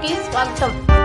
Peace Welcome.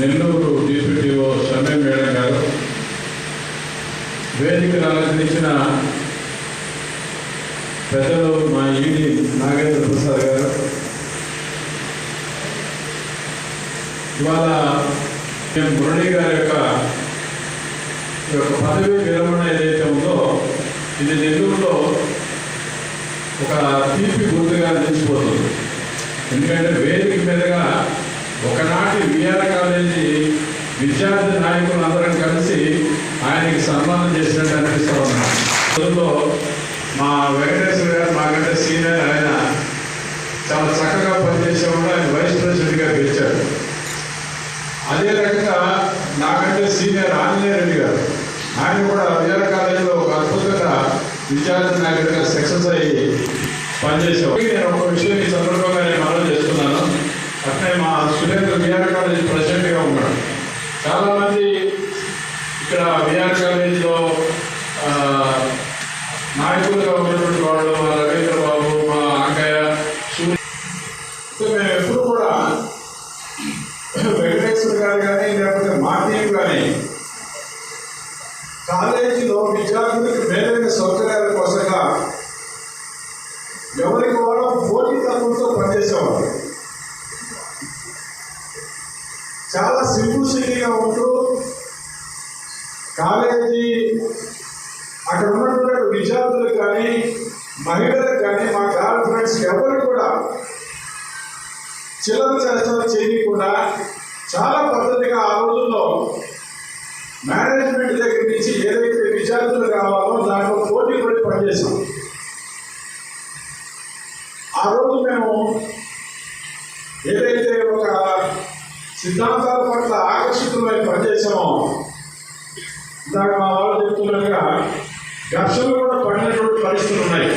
Nellore డిప్యూటీఓ సమ్మె madam గారు వేదికను అలంకరించిన పెద్దలు మా ఈడి నాగేంద్ర ప్రసాద్ గారు. ఇవాళ మేము మురళి గారి యొక్క ఈ యొక్క పదవి విరమణ ఏదైతే ఉందో ఇది నెల్లూరులో ఒక తీపి గుర్తుగా నిలిచిపోతుంది. ఎందుకంటే వేదిక మీదుగా ఒకనాటి విఆర్ కాలేజీ విద్యార్థి నాయకులు అందరం కలిసి ఆయనకి సన్మానం చేసినట్టు అనిపిస్తూ ఉన్నాం అందులో మా వెంకటేశ్వర గారు మాకంటే సీనియర్ ఆయన చాలా చక్కగా పనిచేసేవాడు ఆయన వైస్ ప్రెసిడెంట్గా గెలిచారు. అదే రకంగా నాకంటే సీనియర్ ఆంజనేయ రెడ్డి గారు. ఆయన కూడా విఆర్ కాలేజీలో ఒక అద్భుతంగా విద్యార్థి నాయకుడిగా సక్సెస్ అయ్యి పనిచేసేవాడు నేను ఒక విషయం ఈ సందర్భంగా నేను మనం చేస్తున్నాను అట్లే మా ఇక్కడ విఆర్ కాలేజ్ ప్రెసిడెంట్గా ఉన్నాడు. చాలామంది ఇక్కడ విఆర్ కాలేజ్ చిల్లర చర్చలు చేయకుండా చాలా పద్ధతిగా ఆ రోజుల్లో మేనేజ్మెంట్ దగ్గర నుంచి ఏదైతే విద్యార్థులు కావాలో దాంట్లో పోటీ పడి పనిచేసాం ఆ రోజు మేము ఏదైతే ఒక సిద్ధాంతాల పట్ల ఆకర్షితులై పనిచేసామో ఇందాక మా వాళ్ళు చెప్తున్నట్టుగా ఘర్షణలు కూడా పడినటువంటి పరిస్థితులు ఉన్నాయి.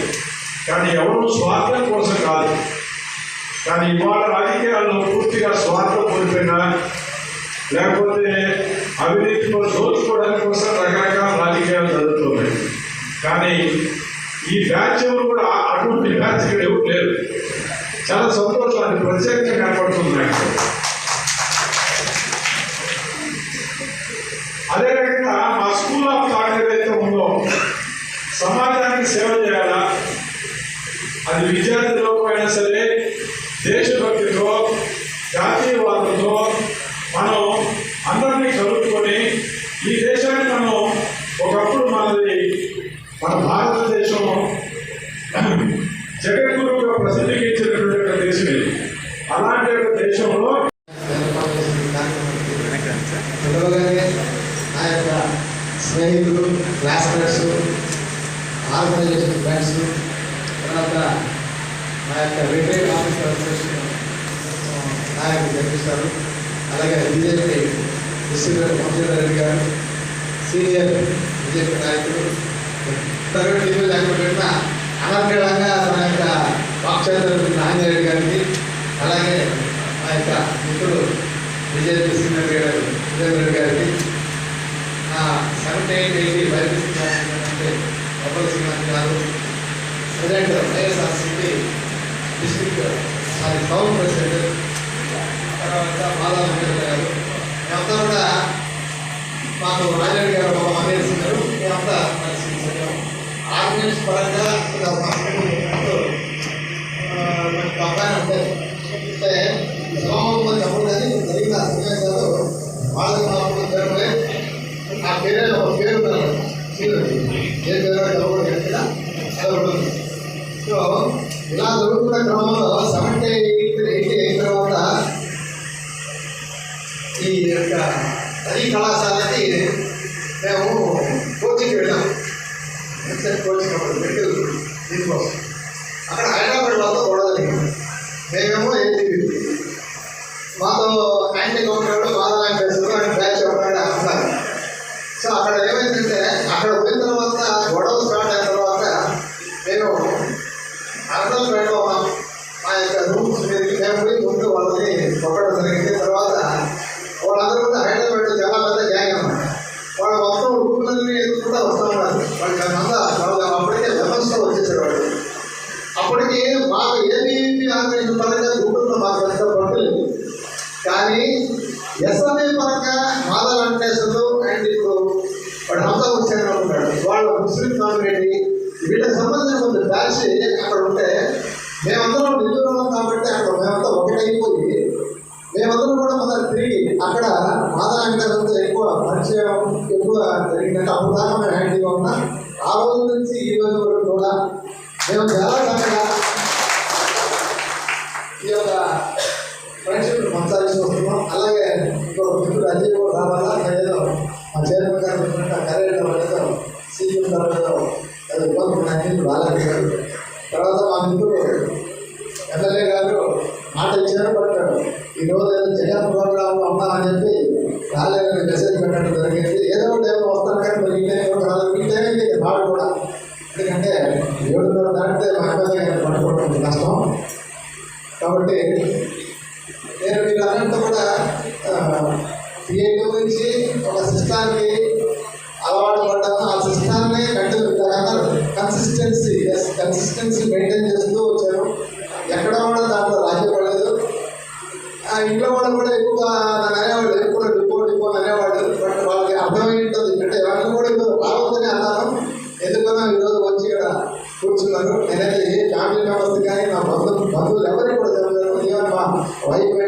కానీ ఎవరు స్వార్థం కోసం కాదు. కానీ ఇవాళ లేకపోతే అవినీతిలో దోచుకోవడానికి కోసం రకరకాల రాజకీయాలు జరుగుతున్నాయి. కానీ ఈ బ్యాచ్ కూడా అటువంటి బ్యాచ్ ఇక్కడ ఎవరు లేరు. చాలా సంతోషాన్ని ప్రత్యేకంగా కనపడుతుంది నాకు అదే రకంగా మా స్కూల్ ఆఫ్ థాట్ ఏదైతే ఉందో సమాజానికి సేవ చేయాలా అది విద్యార్థులకు అయినా సరే దేశభక్తితో జాతీయవాదంతో మనం అందరినీ కలుపుకొని ఈ దేశాన్ని మనం ఒకప్పుడు మనది మన భారతదేశం స్నేహితులు క్లాస్మేట్స్ ఆర్గనైజేషన్ ఫ్రెండ్స్ తర్వాత మా యొక్క రిటైర్డ్ ఆఫీసర్ అసోసియేషన్ నాయకులు కనిపిస్తారు అలాగే బీజేపీ డిస్ట్రిక్ట్ వంశీధర్ రెడ్డి గారు సీనియర్ బీజేపీ నాయకులు తరగతి టీవీ లేకుండా పెట్టిన అనర్గళంగా మన యొక్క వాక్చేతులు నాంజరెడ్డి గారికి అలాగే మా యొక్క మిత్రుడు బీజేపీ సీనియర్ గారు విజయ్ రెడ్డి గారికి సెవెంటీ ఎయిట్ ఎయిటీ బయట డబ్బుల శ్రీనాథ్ గారు president YSRCP district sorry town president తర్వాత బాలా వెంకట గారు మేమంతా కూడా మాకు నాంజరెడ్డి గారు ఒక మంది మేమంతా కలిసి చేసాం. ఆర్గనైజ్ పరంగా వాళ్ళకి మాకు పేరులే ఆ పేరే ఒక పేరు ఉన్నారు పేరు ఏ పేరు ఎవరు చెప్పినా అది ఉంటుంది సో ఇలా జరుగుతున్న క్రమంలో సెవెంటీ ఎయిట్ ఎయిటీ అయిన తర్వాత ఈ యొక్క నదీ కళాశాలకి మేము కోచింగ్ వెళ్ళాం ఎంసెట్ కోచింగ్ అప్పుడు మెడికల్ దీనికోసం అక్కడ హైదరాబాద్ వాళ్ళతో గొడవ జరిగింది మేమేమో ఏటీవీ మాతో యాంటీ కౌంటర్ బాధ చేస్తారు అని బ్యాచ్ ఎవరైనా అంటున్నారు సో అక్కడ ఏమైందంటే అక్కడ పోయిన తర్వాత గొడవ స్టార్ట్ అయిన తర్వాత నేను అర్థం పెట్టుకున్నాం మా యొక్క రూమ్స్ మీదకి మేము ముందు వాళ్ళని కొట్టడం జరిగింది. తర్వాత వాళ్ళందరూ కూడా హైదరాబాద్ చాలా పెద్ద గ్యాంగ్ అన్నమాట వాళ్ళు మొత్తం రూపులన్నీ ఎదుర్కొంటూ వస్తూ ఉన్నారు. వాళ్ళకి అంతా వాళ్ళు అప్పటికే వ్యవస్థ వచ్చేసారు వాళ్ళు. అప్పటికి మాకు ఏబీపీ ఆర్గనైజేషన్ పరంగా గ్రూపుల్లో మాకు పెద్ద పట్టలేదు కానీ ఎస్ఎంఏ పరంగా మాధవ వెంకటేశ్వర్లు అండ్ ఇప్పుడు వాడు హంసా హుస్సేన్ ఉంటాడు. వాళ్ళ ముస్లిం కమ్యూనిటీ వీళ్ళకి సంబంధించిన కొంత బ్యాచ్ అక్కడ ఉంటే మేమందరం నెల్లూరు ఉన్నాం కాబట్టి అక్కడ మేమంతా ఒకటైపోయి మేమందరం కూడా మన తిరిగి అక్కడ మాధవ ఎక్కువ పరిచయం ఎక్కువ జరిగిందంటే అప్పుడు దాకా మేము హ్యాండీగా ఉన్నాం ఆ రోజు నుంచి ఈ రోజు వరకు కూడా మేము చాలా చక్కగా ఈ యొక్క ఫ్రెండ్షిప్ కొనసాగిస్తూ వస్తున్నాం. అలాగే ఇంకో మిత్రుడు అజయ్ కూడా రావాలా? ఏదో మా చైర్మన్ గారు కరెంట్ సీఎం గారు ఏదో ఇబ్బంది ఉన్నాయని రాలేదు తర్వాత మా మిత్రుడు ఎమ్మెల్యే గారు మాట ఇచ్చారు బట్ ఈ రోజు ఏదో జగన్ ప్రోగ్రామ్ ఉన్నామని చెప్పి రాలేదని మెసేజ్ పెట్టడం జరిగింది ఏదో ఒకటి ఏమో వస్తాను కానీ మరి ఇంటే రాలేదు ఇంటే మాట కూడా ఎందుకంటే ఏడున్నర దాటితే మా ఎమ్మెల్యే గారిని పట్టుకోవడం కష్టం కాబట్టి నేను మీకు అన్నట్టు కూడా క్రియేటివ్ నుంచి ఒక సిస్టాన్ని అలవాటు పడ్డాను ఆ సిస్టాన్ని continue consistency yes consistency maintain చేస్తూ వచ్చాను. ఎక్కడ కూడా దాంట్లో రాజీ పడలేదు. ఆ ఇంట్లో వాళ్ళు కూడా ఎక్కువ నన్ను అనేవాళ్ళు ఎక్కువ డిపో డిపో అనేవాళ్ళు బట్ వాళ్ళకి అర్థమైంటుంది అంటే ఎవరిని కూడా ఇప్పుడు రావద్దని అన్నాను. ఎందుకన్నా ఈరోజు వచ్చి ఇక్కడ కూర్చున్నాను. నేనైతే ఏ ఫ్యామిలీ మెంబర్స్ కానీ నా బంధువులు బంధువులు ఎవరు మా వైఫ్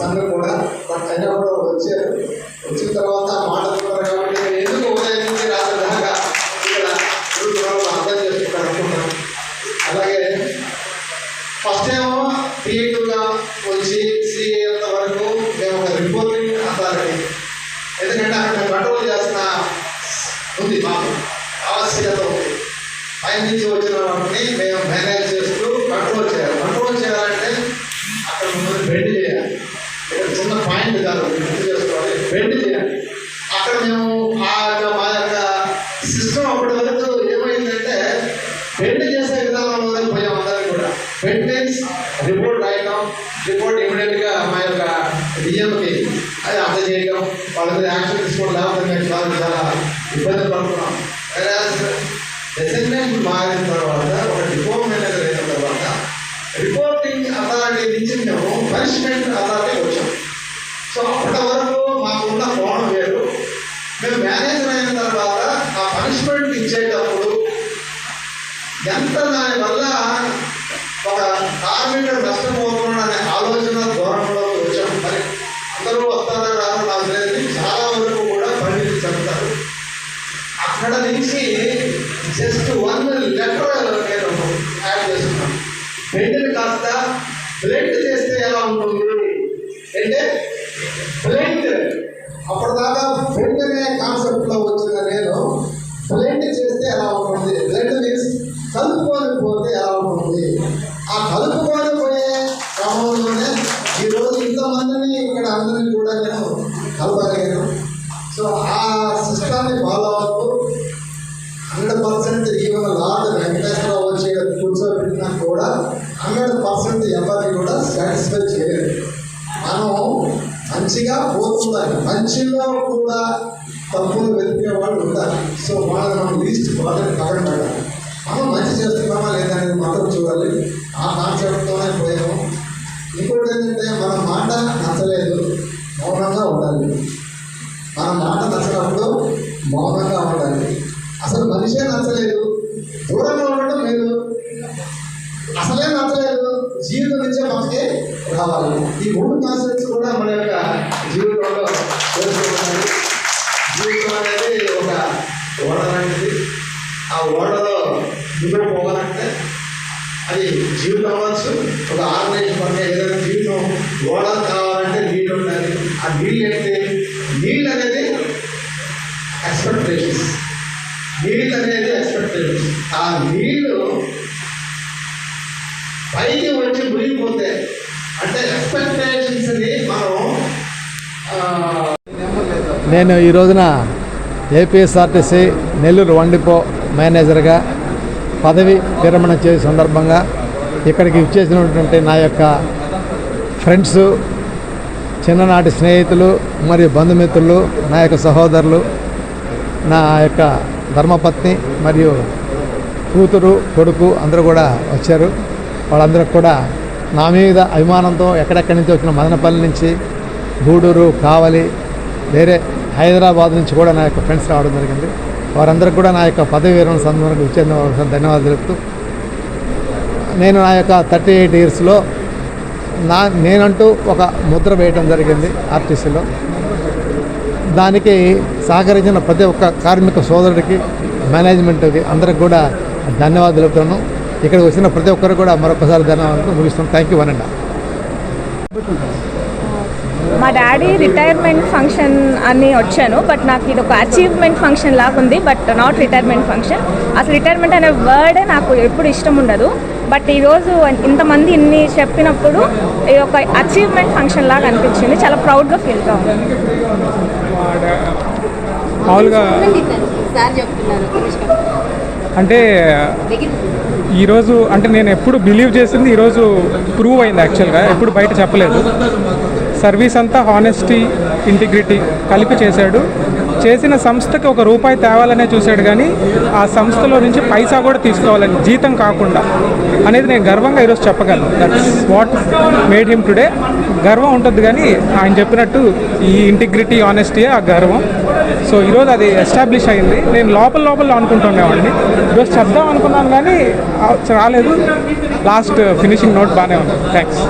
అండ్ కూడా తన అయినా కూడా వచ్చారు. వచ్చిన తర్వాత మాట్లాడుతున్నారు కాబట్టి నేను ఎందుకు ఉదయం నుంచి దాకా ఇక్కడ అర్థం చేసుకుంటాను అనుకుంటాను అలాగే ఫస్ట్ ఏమో క్రియేటివ్గా వచ్చి సిఏ వరకు మేము ఒక రిపోర్టింగ్ అథారిటీ ఎందుకంటే అక్కడ కంట్రోల్ చేసిన ఉంది మాకు. ఆవశ్యకత ఉంది. పైనుంచి వచ్చిన వాటిని మేము మేనేజ్ రిపోర్ట్ రాయడం ఇమీడియట్గా మా యొక్క డిఎంకి అది అందజేయడం వాళ్ళ మీద యాక్షన్ తీసుకోవడం లేకపోతే మేము చాలా చాలా ఇబ్బంది పడుతున్నాం. డెసిగ్నేషన్ మారిన తర్వాత ఒక డిపో మేనేజర్ అయిన తర్వాత రిపోర్టింగ్ అథారిటీ నుంచి మేము పనిష్మెంట్ అథారిటీ వచ్చాం. సో అప్పటి వరకు మాకున్న కోణం వేరు. మేము మేనేజర్ అయిన తర్వాత ఆ పనిష్మెంట్ ఇచ్చేటప్పుడు ఎంత దానివల్ల ఒక కార్మికుడు నష్టపోతున్నాడనే ఆలోచన ధోరణిలో వచ్చాం మరి అందరూ వస్తారా రాదో నాకు లేదు చాలా వరకు కూడా పండితులు చెప్తారు. అక్కడ నుంచి జస్ట్ వన్ లెటర్ మంచిగా పోతున్నారు. మంచిలో కూడా తప్పులు వెతికే వాళ్ళు ఉంటారు. సో వాళ్ళని మనం లీస్ట్ వాళ్ళని పక్కన పెట్టాలి మనం మంచి చేస్తున్నామా లేదా అనేది మాత్రం చూడాలి. ఆ కాన్సెప్ట్తోనే పోయాము. ఇంకోటి ఏంటంటే మన మాట నచ్చలేదు మౌనంగా ఉండాలి. మన మాట నచ్చినప్పుడు మౌనంగా ఉండాలి. అసలు మనిషే నచ్చలేదు దూరంగా ఉండడం లేదు అసలే నచ్చలేదు జీవితం నుంచే మనకి రావాలి. ఈ మూడు కాన్సెప్ట్స్ కూడా మన యొక్క జీవితంలో చేసుకోవాలి జీవితం అనేది ఒక ఓడ లాంటిది. ఆ ఓడలో ముందుకు పోవాలంటే అది జీవితం అవ్వచ్చు. ఒక ఆర్గనైజ్ పడితే ఏదైనా జీవితం ఓడ కావాలంటే నీళ్ళు ఉండాలి. ఆ నీళ్ళు అయితే నీళ్ళు అనేది ఎక్స్పెక్టేషన్స్ నీళ్ళు అనేది ఎక్స్పెక్టేషన్స్ ఆ నీళ్ళు పైకి వచ్చి మునిగిపోతే అంటే ఎక్స్పెక్టేషన్స్ని మనం నేను ఈ రోజున ఏపీఎస్ఆర్టీసీ నెల్లూరు వండిపో మేనేజర్గా పదవి విరమణ చేసే సందర్భంగా ఇక్కడికి ఇచ్చేసినటువంటి నా యొక్క ఫ్రెండ్స్ చిన్ననాటి స్నేహితులు మరియు బంధుమిత్రులు నా యొక్క సహోదరులు నా యొక్క ధర్మపత్ని మరియు కూతురు కొడుకు అందరూ కూడా వచ్చారు. వాళ్ళందరికి కూడా నా మీద అభిమానంతో ఎక్కడెక్కడి నుంచి వచ్చిన మదనపల్లి నుంచి గూడూరు కావలి వేరే హైదరాబాద్ నుంచి కూడా నా యొక్క ఫ్రెండ్స్ రావడం జరిగింది. వారందరికీ కూడా నా యొక్క పదవి విరమణ సందర్భంగా ఇచ్చేందుకు ధన్యవాదాలు తెలుపుతూ నేను నా యొక్క థర్టీ ఎయిట్ ఇయర్స్లో నా నేనంటూ ఒక ముద్ర వేయడం జరిగింది ఆర్టీసీలో. దానికి సహకరించిన ప్రతి ఒక్క కార్మిక సోదరుడికి మేనేజ్మెంట్కి అందరికి కూడా ధన్యవాదాలు తెలుపుతాను ఇక్కడికి వచ్చిన ప్రతి ఒక్కరు కూడా మరొకసారి ధన్యవాదాలు ముగిస్తున్నాను థ్యాంక్ యూ అనండి మా డాడీ రిటైర్మెంట్ ఫంక్షన్ అని వచ్చాను బట్ నాకు ఇది ఒక అచీవ్మెంట్ ఫంక్షన్ లాగా ఉంది బట్ నాట్ రిటైర్మెంట్ ఫంక్షన్. అసలు రిటైర్మెంట్ అనే వర్డే నాకు ఎప్పుడు ఇష్టం ఉండదు బట్ ఈరోజు ఇంతమంది ఇన్ని చెప్పినప్పుడు ఇది ఒక అచీవ్మెంట్ ఫంక్షన్ లాగా అనిపించింది చాలా ప్రౌడ్గా మామూలుగా సార్ చెప్తున్నారు. అంటే ఈరోజు అంటే నేను ఎప్పుడు బిలీవ్ చేసింది ఈరోజు ప్రూవ్ అయింది యాక్చువల్గా ఎప్పుడు బయట చెప్పలేదు. సర్వీస్ అంతా హానెస్టీ ఇంటిగ్రిటీ కలిపి చేశాడు. చేసిన సంస్థకి ఒక రూపాయి తేవాలనే చూశాడు కానీ ఆ సంస్థలో నుంచి పైసా కూడా తీసుకోవాలని జీతం కాకుండా అనేది నేను గర్వంగా ఈరోజు చెప్పగలను. That's what made him today గర్వం ఉంటుంది కానీ ఆయన చెప్పినట్టు ఈ ఇంటిగ్రిటీ ఆనెస్టీయే ఆ గర్వం. సో ఈరోజు అది ఎస్టాబ్లిష్ అయింది. నేను లోపల లోపల అనుకుంటుండేవాడిని. ఈరోజు చెప్దాం అనుకున్నాను కానీ రాలేదు. లాస్ట్ ఫినిషింగ్ నోట్ బాగానే ఉంది. థ్యాంక్స్